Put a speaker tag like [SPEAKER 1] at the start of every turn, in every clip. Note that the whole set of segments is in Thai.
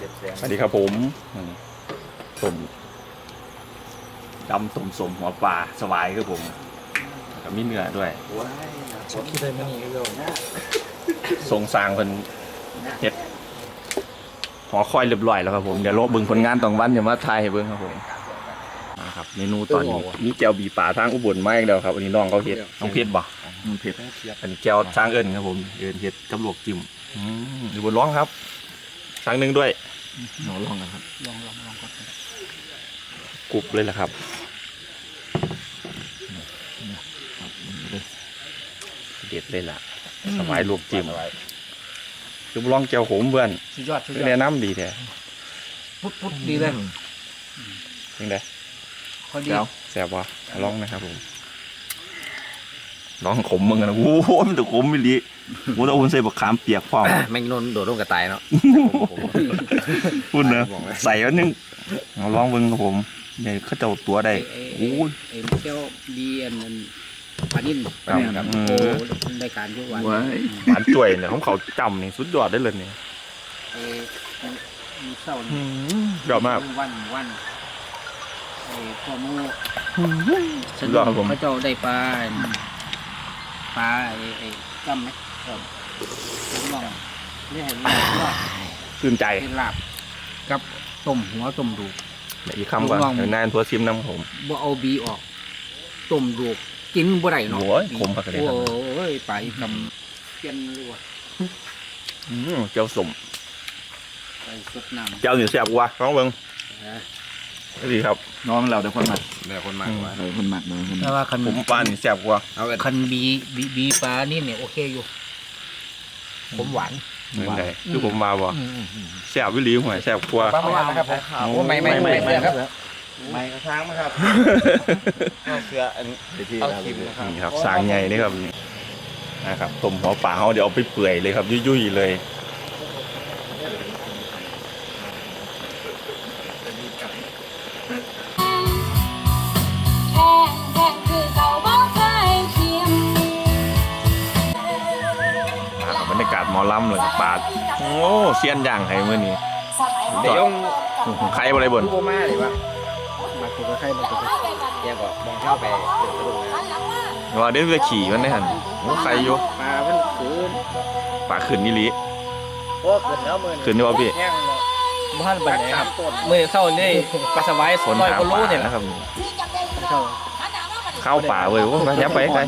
[SPEAKER 1] เจ็ดแสน
[SPEAKER 2] สวัสดีครับผมอืมผมดำตุ่มสมหัวปลาสวายครับผมแล้วก็มีเนื้อด้วย
[SPEAKER 1] ว้าย
[SPEAKER 3] คิดเลยมันนี่เร็ว
[SPEAKER 2] ทรงสร้างเป็นเฮ็ดหอคอยเรียบร้อยแล้วครับผมเดี๋ยวรอเบิ่งผลงานตองวันอย่ามาทายให้เบิ่งครับผมนะครับเมนูตอนนี้มีแก้วบีป่าทางอุบลมาอีกแล้วครับอันนี้น้องเขาเฮ็ดน้องเพชรบ่น้องเพชรอันนี้แก้วช้างเอิญครับผมเอิญเห็ดกับลวกจิ้มอืมอยู่บนร้องครับ ช้างหนึ่งด้วย
[SPEAKER 3] หนูลองกันครับลองลองลองก่อน
[SPEAKER 2] กรุบเลยแหละครับเด็ดเลยล่ะสบายลวกจิ้มคือบนร้องแก้วขมเพื่อน
[SPEAKER 3] สุดยอดสุดยอ
[SPEAKER 2] แนะ
[SPEAKER 3] ด
[SPEAKER 2] นำดีแท้
[SPEAKER 3] ปุ๊บปุ๊บดีเลย
[SPEAKER 2] ยังไง
[SPEAKER 3] พอดี
[SPEAKER 2] แซ่บวะลองนะครับผม ลองขมมึงนะโอ้โหมันแต่ขมไม่ดีโอ้แต่อุ่นใส่บักขามเปียกพร้อม
[SPEAKER 1] แม่งนนโดดลงกระต่ายเนาะ
[SPEAKER 2] พูดเนอะใส่แล้วนึงเอาลองเบิ่งครับผมเดี๋ยวเขาเจ้าตัวได้
[SPEAKER 4] ไอ้
[SPEAKER 2] โอ้ย
[SPEAKER 4] ไอ้เจ้าดีอันนั้นปานิน
[SPEAKER 2] ครับ
[SPEAKER 4] โอ้
[SPEAKER 2] เออ
[SPEAKER 4] รายการทุกวัน
[SPEAKER 2] หวานจ่วยเนี่ยของเขาจำนี่สุดยอดได้เลยเนี่ย
[SPEAKER 4] ไอ้มีเศร้านี่
[SPEAKER 2] ยอดมาก
[SPEAKER 4] วันวันไอ้พ่อโม
[SPEAKER 2] สุดยอดครับผม
[SPEAKER 4] พระเจ้าได้ปลา ปลาไอ้ไอ้จำไหมครับผมลองเรียกให้รู้ว่า
[SPEAKER 2] ชื่นใจ
[SPEAKER 4] เป็นลาบกับต้มหัวต้มดูก
[SPEAKER 2] เดี๋ยวอีกคำก่อน
[SPEAKER 4] ลอง
[SPEAKER 2] เดี๋ยวนานทัวซิมน้ำผม
[SPEAKER 4] บ่เอาบีออกต้มดูกกินบ่ได้เนาะ
[SPEAKER 2] โอ้ยขมปากกระเด็น
[SPEAKER 4] โอ้ยไปกำเปลี่ยนเลยว่ะ
[SPEAKER 2] อืมเจ้าสม
[SPEAKER 4] ไปสดน้ำ
[SPEAKER 2] เจ้าหนึ่งแซ่บกว่าน้องเบิ้ง
[SPEAKER 4] นะ
[SPEAKER 2] ดีครับ
[SPEAKER 3] น้องเราเดี๋ยวคนหมัก
[SPEAKER 1] เดี๋ยวคนมากกว่า
[SPEAKER 3] เดี๋ยวคนหมักเดี๋ยวคนห
[SPEAKER 4] แต่
[SPEAKER 3] มัก
[SPEAKER 4] ว่าคัน
[SPEAKER 2] ผมปลานี่แซ่บกว่า
[SPEAKER 1] เอากัน
[SPEAKER 4] คันบีบีบีปลานี่เนี่ยโอเคอยู่ ผมหวาน
[SPEAKER 2] เหมือนไงคือผมมาบ่แซ่บวิลีหวยแซ่บกว่า
[SPEAKER 1] ป้ามาครับผม
[SPEAKER 2] โอ้ไม่ไม่ไม่ไม่ครับ
[SPEAKER 1] ไม่กระช้างมาครับ เอาเสืออันเอาคิมนะครับ
[SPEAKER 2] นี่ครับสางใหญ่นี่ครับนะครับต้มหัวปลาเขาเดี๋ยวเอาไปเปื่อยเลยครับ ยุ่ยๆเลย หมอลำเลยปลาโอ้เซียนย่างให้มื้อนี้
[SPEAKER 1] เดี๋ยว
[SPEAKER 2] ใครบ่ได้บ่น
[SPEAKER 1] ดูโบมาเลยวะ
[SPEAKER 4] มาตัวกับไข่มาตัวกับ
[SPEAKER 1] เดี๋ยวก็มองเข้าไปเดี๋ยวกระดูกนะ
[SPEAKER 2] ว่าเดี๋ยวจะขี่มันได้หั่นโอ้ใครอยู่
[SPEAKER 4] ปลาเป็นคืน
[SPEAKER 2] ปลาขึ้นนี่ลิ
[SPEAKER 1] โอ้ขึ้นแล้วมือ
[SPEAKER 2] ขึ้นนี่บ่พี่
[SPEAKER 1] แห้งเลย
[SPEAKER 3] บ้านบันไดครับ
[SPEAKER 1] ต้น
[SPEAKER 3] เมื่อเศร้านี่ปลาสวาย
[SPEAKER 2] คน
[SPEAKER 3] ลอย
[SPEAKER 2] หา
[SPEAKER 3] ก็
[SPEAKER 2] ปลา
[SPEAKER 3] รู้เนี่ยแหละ
[SPEAKER 2] นะครับ
[SPEAKER 4] เจ้า
[SPEAKER 2] เข้าป่าเว้ยโอ้มายับไปไกล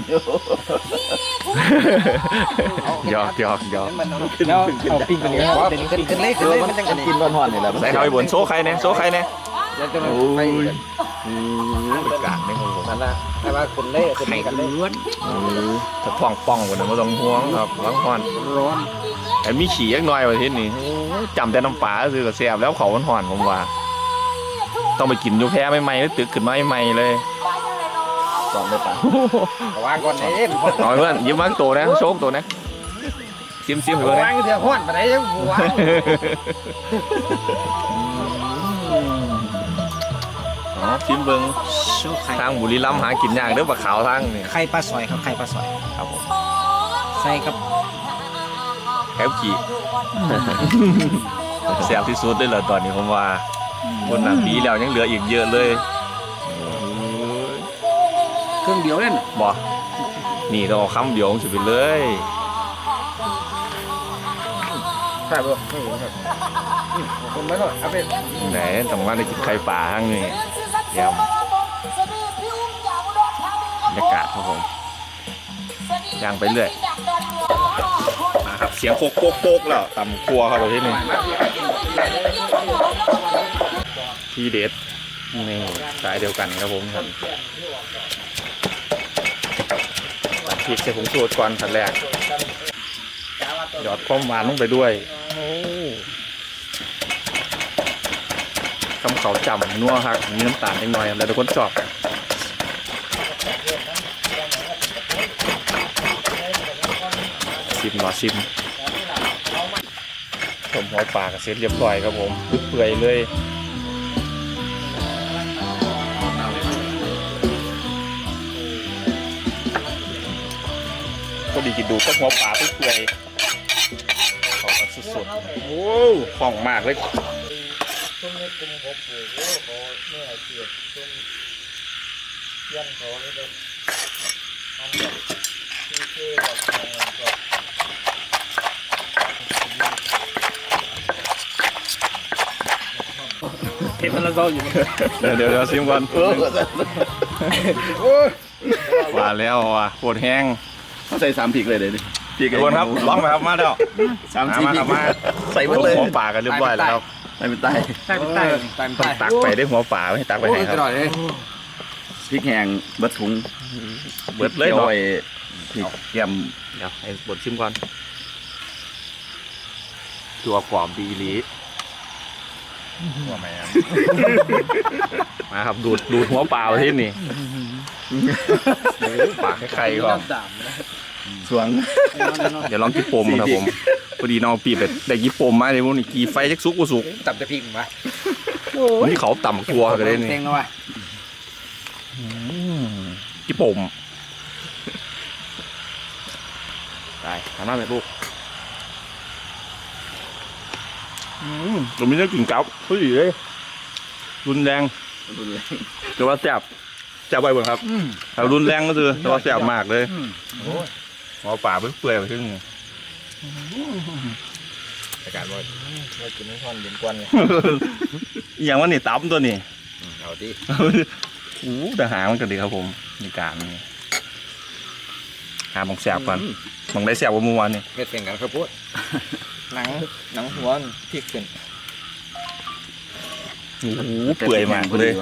[SPEAKER 2] หยอกหยอกหยอก
[SPEAKER 3] แล้วเอาปิ้งกันเลยครับขึ้นขึ้นเลยขึ้นเลยมันจังกินร้อนๆนี่แหละ
[SPEAKER 2] ใส่เขาไปบนโซ่ใครเนี่ยโซ่ใครเนี่ย
[SPEAKER 1] เดี๋ยวจะมา
[SPEAKER 2] โอ้
[SPEAKER 1] ไป
[SPEAKER 2] ย
[SPEAKER 1] กัน
[SPEAKER 2] เป็นกลางนี่ครับผม
[SPEAKER 1] นั่นนะแต่ว่าขึ้นเล่ขึ้น
[SPEAKER 4] ไข่
[SPEAKER 1] กันเลย
[SPEAKER 4] ล้วน
[SPEAKER 2] โอ้ยถ้าท้องป่องกว่านั้นไม่ต้องห่วงครับล้างพอน
[SPEAKER 4] ร้อน
[SPEAKER 2] แต่มีขี่ยักหน้อยประเทศนี้โอ้ยจำแต่น้ำปลาซื้อกับแซ่บแล้วเขาหอนๆผมว่า ต้องไปกินอยูแพ้ใหม่ๆแล้วตึกขึ้นมาใหม่ๆเลย
[SPEAKER 3] สองเลยปลา
[SPEAKER 1] ระวังก่อนเอ๊ะ
[SPEAKER 2] น้อยเพื่อนยิ้มมากตัวนะโชคตัวนะซิมซิมให้เพื่อน
[SPEAKER 1] ระวั
[SPEAKER 2] นะ
[SPEAKER 1] งเสียห้อนไปไหนยังวาง
[SPEAKER 2] อ๋อซิมเบิ้ง
[SPEAKER 4] โชว์ไข่
[SPEAKER 2] ทางบุรีรัมย์หากินยากเด้อปลาขาวทางนี่
[SPEAKER 4] ไข่ปลาสอยครับไข่ปลาสอย
[SPEAKER 2] ครับผม
[SPEAKER 4] ใส่กับ
[SPEAKER 2] แคบขี่แซ่บที่สุดเลยเหรอตอนนี้ผมว่าคนหนักปีแล้วยังเหลืออีกเยอะเลยโอ้ย
[SPEAKER 4] เครื่องเดียวเล่น
[SPEAKER 2] บ่นี่ต้องเอาคำเดียวสิไปเลย
[SPEAKER 1] ใช่ป่ะไม่รู้ครับผมไม่ก็เอาไป
[SPEAKER 2] ไหนต้องมาได้กินไข่ป่าทั้งนี้เยี่ยมบรรยากาศครับผมย่างไปเรื่อยมาครับเสียงโคกโคกโคกแล้วตำครัวครับประเทศนี้ที่เด็ดนี่สายเดียวกันครับผมครับตัดพ ริกใส่ผงชูรสก่อนขั้นแรกหยอดความหวานลงไปด้วยคำเขาจำนัวครับมีน้ำตาลนิดหน่อยแล้วทุกคนชอบชิมรอชิมผมหัวปลากระเซ็ตเรียบร้อยครับผมเปื่อยเลย ก็ดีกินดูก็หัวปลาเปื่อยขากันสุดๆโอ้ของมากเลย
[SPEAKER 1] ช่วงนี้กลุ่มผมปลูกโอ้เขาเมื่อเสียบช่วงเยี่ยนเขาเลยแบบทำแบบชื่ๆแบบแบบ
[SPEAKER 3] เห็นมันละโซอยู่
[SPEAKER 2] เดี๋ยวเดี๋ยวเดี๋ยวซิมก่อนว่าแล้วว่ะปวดแห้ง
[SPEAKER 5] เขาใส่สามพริกเลยเดี๋ยวนี้
[SPEAKER 2] พี่กคนครับลองไหมครับมาแล้ว
[SPEAKER 5] สาม
[SPEAKER 2] มา
[SPEAKER 5] สี่
[SPEAKER 2] มา
[SPEAKER 5] พริ
[SPEAKER 2] ครับ
[SPEAKER 5] ก
[SPEAKER 2] มา
[SPEAKER 5] ใส่หมดเลย
[SPEAKER 2] หัวป่ากันเรียบร้อยแล้วครับ
[SPEAKER 5] ใส่เป็นไต
[SPEAKER 3] ใช่ใต้ใต้
[SPEAKER 2] ต้องตักไปได้หัวป่าให้ตักไป
[SPEAKER 4] โอ้
[SPEAKER 2] ให้
[SPEAKER 4] ย
[SPEAKER 2] ค
[SPEAKER 4] กระด
[SPEAKER 2] รับ
[SPEAKER 4] อยเลย
[SPEAKER 5] พริกแห้งเบิดถุง
[SPEAKER 2] เบิดเลยเนาะ
[SPEAKER 5] ไอ้พริกแกม
[SPEAKER 2] เดี๋ยวให้บดซิมก่อนตัวกรอบดีอีหลี
[SPEAKER 1] หัวแม่
[SPEAKER 2] มาครับดูดดูดหัวป่าไปที่นี่ปากให้ใครก่อน
[SPEAKER 3] สามนะ
[SPEAKER 5] สวง
[SPEAKER 2] เดี๋ยวลองกินปมครับผมพอดีน้องปีบได้กินปมมาเลยพวกนี้กีไฟจักซุกกูสุก
[SPEAKER 4] ตับจะพริกมั้ย
[SPEAKER 2] นี่เขาต่ำตัวกันเลยนี่
[SPEAKER 4] เพลงแล้วว่ะ
[SPEAKER 2] กี่ปมได้ทำหน้าเลยลูกอืมผมไม่ได้กลิ่นกับเฮ้ยเลยรุนแรง
[SPEAKER 5] รุนแรง
[SPEAKER 2] แต่ว่าแซ่บแซ่บไปหมดครับแต่รุนแรงก็คือแต่ว่าแซ่บมากเลย หมอป่าเปื่อยๆไปครึ่งหนึ่ง
[SPEAKER 1] อากาศว่าว่ากินน้ำท่อนเย็นกวนเลย
[SPEAKER 2] อหย่างว่านี่ตับตัวนี้
[SPEAKER 1] เอาดิ
[SPEAKER 2] อู้แต่หางมันก็ดีครับผมในการนี่หาบองแซ่บก่อนบองได้แซ่บกว่าเมื่อวานนี่
[SPEAKER 4] เฮ็ดเสียงกันครับพูด
[SPEAKER 1] หนังหนังหัวมันพลิกขึ้น
[SPEAKER 2] โอ้โหเปื่อยมากเลย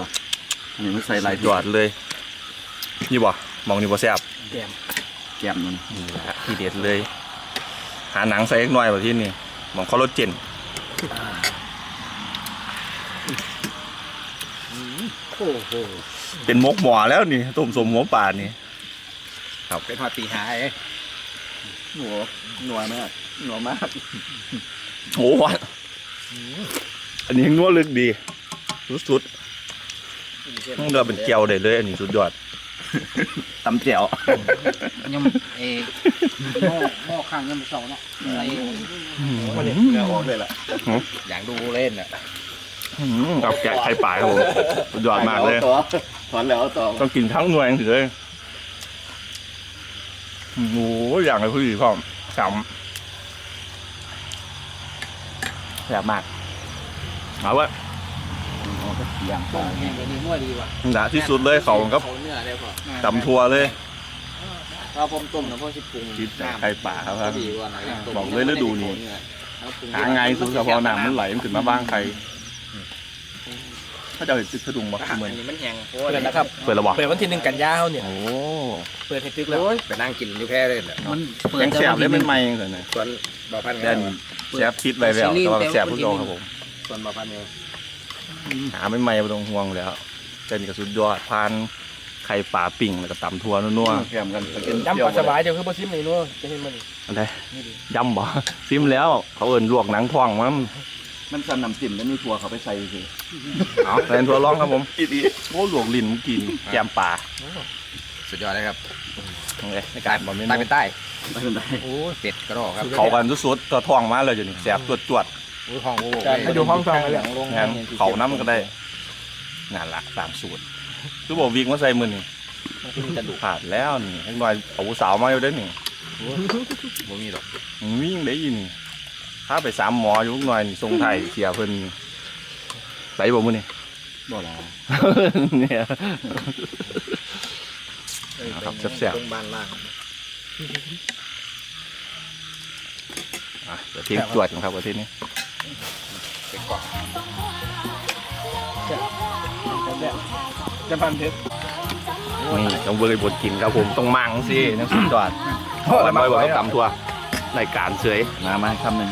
[SPEAKER 5] อันนี้มันใส่หลาย
[SPEAKER 2] ยอดเลย นี่บ่มองนี่บ่แซ่บ
[SPEAKER 5] แกม มัน
[SPEAKER 2] นี่แหละทีเด็ดเลย หาหนังใส่เล็กน้อยแบบที่นี่มองคอลลาเจน
[SPEAKER 4] โอ้โห
[SPEAKER 2] เป็นมกหมอแล้วนี่ต้มสมหัวป่านี่
[SPEAKER 4] เป็นหอดตีหาย
[SPEAKER 5] หัวหนัวมากหนัวมาก
[SPEAKER 2] โอ้โหอันนี้นัวลึกดี สุดๆต้องเดือเป็นเกียวได้เลย อันนี้สุดยอด
[SPEAKER 5] ตำแจ่ว
[SPEAKER 4] ยังเอหม้อหม้อข้างยังไม่สองเนาะอะไร
[SPEAKER 1] มันเนี่ยเนื้อออกเลยล่ะ
[SPEAKER 4] อย่างดูเล่นอะ
[SPEAKER 2] อืมกับแกะไข่ป่าครับผมสุดยอดมากเลย
[SPEAKER 5] ต่อถอนแล้วเอาต่อ
[SPEAKER 2] ต้องกินทั้งหน่วยถึงเลยโอ้โหอย่างไรพี่พ่อมสามแซ่บมากเอาวะ
[SPEAKER 5] อย่าง
[SPEAKER 4] ต้มแห้งก็ดีมั่วดีว่ะ
[SPEAKER 2] หนาที่สุดเลยเขากับ
[SPEAKER 4] เขาเนื้อได้พอ
[SPEAKER 2] ตำทัวเลย
[SPEAKER 4] ถ้าผมต้มนะพ่อสิปรุง
[SPEAKER 2] คิดแต่ไข่ป่าครับ
[SPEAKER 4] ดีกว่านะ
[SPEAKER 2] บอกเลยฤดูนี้หาไงสุดเฉพาะน้ำมันไหลมันขึ้นมาบ้างใครถ้าจะเห็นตึกสะดุงบ่
[SPEAKER 4] เห
[SPEAKER 2] เห
[SPEAKER 4] มื
[SPEAKER 2] มื
[SPEAKER 4] อ
[SPEAKER 2] อนน
[SPEAKER 4] นี้มันแห้งโค
[SPEAKER 3] เปิดนะครับ
[SPEAKER 2] เปิดระบอก
[SPEAKER 3] เปิดวันที่หนึ่งกันยาเขาเนี่ย
[SPEAKER 2] โอ้
[SPEAKER 3] เปิดให้ตึกแล้ว
[SPEAKER 4] ไปนั่งกินอยู่แค่เลยน่ะ
[SPEAKER 3] มันเปิด
[SPEAKER 2] ยังแซ่บเลยเป็นไม่เลยนะ
[SPEAKER 4] ส่วนบ่อพัน
[SPEAKER 2] เด่นแซ่บคิดไว้แล้วแต่ว่าแซ่บทุกโยครับผม
[SPEAKER 4] ส่วนบ่อพันเนี่ย
[SPEAKER 2] หาไม่ไม่ไม่ต้องห่วงแล้วเด่นก็สุดยอดพานไข่ป่าปิ่งแล้วก็ตำทัวนัว
[SPEAKER 5] แกมกันไปกิน
[SPEAKER 3] ย้ำปลาสบายเดี๋ยวคือบ่ซิมนี่นู้จะเห็นมัน
[SPEAKER 2] ๆอันใดยำบ่ ซิมแล้ว เขาเอิ้นลวกหนังท้องมั้ง
[SPEAKER 5] มันสั่นน้ำจิ้มแล้วมีถั่วเขาไปใส่สิ
[SPEAKER 2] เอาแทนทัวร้องครับผมโอ้ลวกลิ้นกินแกมป่า
[SPEAKER 4] สุดยอดเลยครับ
[SPEAKER 2] ไงในการบ่แม่น
[SPEAKER 4] ใต้เป็นใต้
[SPEAKER 5] ไม่เป็นไร
[SPEAKER 4] โอ้เป็ดกระรอกครับ
[SPEAKER 2] เขากันสุดๆตัวท้องมาเลยอยู่นี่แซ่บจวด
[SPEAKER 4] โอ้ห้องโอ้โห
[SPEAKER 3] ให้ดูห้องฟังกันเลย
[SPEAKER 2] ๆงั้นเขาน้ำก็ได้นั่นละตามสูตรคือบอกวิกมาใส่มือนี่
[SPEAKER 4] กระดูก
[SPEAKER 2] ผ่านแล้วนี่ให้หน่อยเอาผู้สาวมาอยู่เด้อนี่
[SPEAKER 4] บ่มีหรอก
[SPEAKER 2] วิ่งได้ยินนี่ถ้าไปสามหมออยู่หน่อยนี่ทรงไทยเสียเพิ่นไปบ่มื้อนี่
[SPEAKER 5] บ่ละ
[SPEAKER 2] เนี่ย นะครับแซ่บ
[SPEAKER 1] ตรงบ้านล่าง
[SPEAKER 2] ๆอะเดี๋ยวทิ้งจวดกันครับประเทศนี้
[SPEAKER 4] เป็นกล่อง
[SPEAKER 3] จะพันเพชร
[SPEAKER 2] นี่ต้องเบยบดกินครับผมต้องมั่งสินักสุดยอดวันบ่อยบอกต้องตำทัวรายการเฉย
[SPEAKER 5] มามาคำหนึ่ง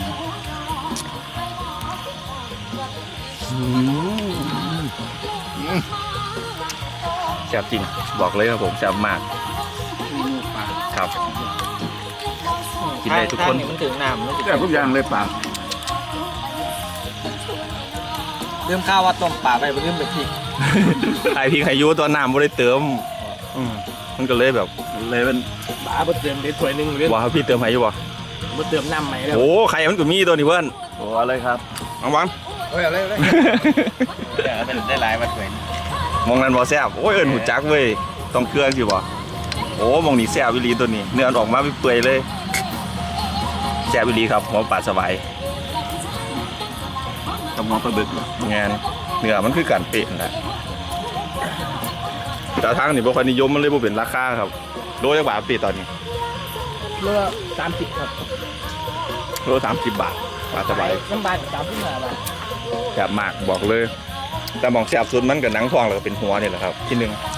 [SPEAKER 2] แซ่บจริงบอกเลยครับผมแซ่บมาก
[SPEAKER 4] เมนูปลา
[SPEAKER 2] ครับกินได้ทุกคน
[SPEAKER 1] ทางมันถึงน้ำมันจะ
[SPEAKER 5] แต่ทุกอย่างเลยปาก
[SPEAKER 3] เริ่มข้าวว่าต้มปลาไปเริ่มเป็นพริก
[SPEAKER 2] ไอพี่ไข่ยูตัวน้ำไม่ได้เติมอืมมันก็เลยแบบ
[SPEAKER 5] เลยเป็น
[SPEAKER 3] ปลาบ่เติมได้ถ้วยหนึงเรื่อง
[SPEAKER 2] ว่าพี่เติมให้อยู่บ่
[SPEAKER 3] บ่เติมน้ำใหม่แล้ว
[SPEAKER 2] โอ้ไข่มันก็มีตัวนี้เพื่อน
[SPEAKER 5] โอ้อะไรครับ
[SPEAKER 2] เอาวัน
[SPEAKER 3] เฮ้ยเอาเลยเอาเลย
[SPEAKER 4] เป็นได้หลายมาสวย
[SPEAKER 2] มองนั้นบ่แซ่บโอ้ยเอิ้นหูจักเว้ยต้องเครื่องสิบ่โอ้มองนี่แซ่บอีหลีตัวนี้ เนื้อออกมาเปื่อยๆเลยแซ่บอีหลีครับหัวปลาสบาย
[SPEAKER 5] กับ หัวปลาบึกเหรองา
[SPEAKER 2] นเนื้อมันคือการเปะนั่นแหละแต่ทางนี่บ่ค่อยนิยมมันเลยบ่เป็นราคาครับโลจักบาทปีตอนนี้
[SPEAKER 3] เรือสามสิบครับ
[SPEAKER 2] โล30บาทปลาสบาย
[SPEAKER 3] น้ำบานสามสิบห้าบาท
[SPEAKER 2] แซ่บมากบอกเลย แต่มองแซ่บสุดมันก็หนังทองแล้วก็เป็นหัวนี่แหละครับ ที่หนึง
[SPEAKER 3] ค